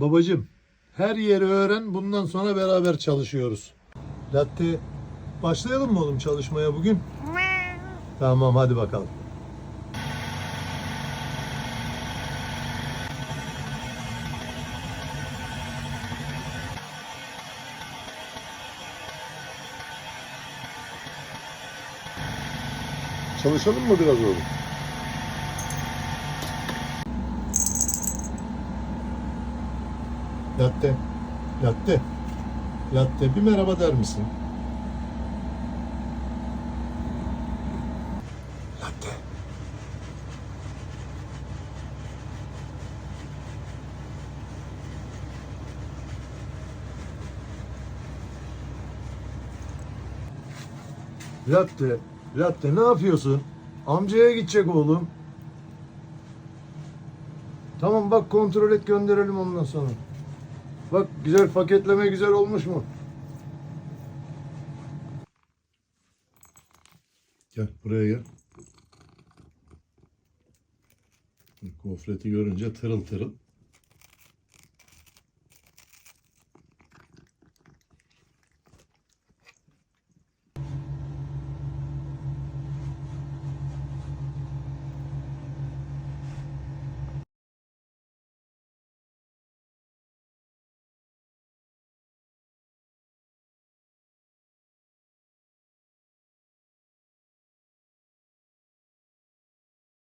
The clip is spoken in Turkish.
Babacım her yeri öğren bundan sonra beraber çalışıyoruz. Latte başlayalım mı oğlum çalışmaya bugün? Tamam hadi bakalım. Çalışalım mı biraz oğlum? Latte. Latte. Latte bir merhaba der misin? Latte. Latte. Latte ne yapıyorsun? Amcaya gidecek oğlum. Tamam bak kontrol et gönderelim ondan sonra. Bak güzel paketleme güzel olmuş mu? Gel buraya gel. Gofreti görünce tırıl tırıl.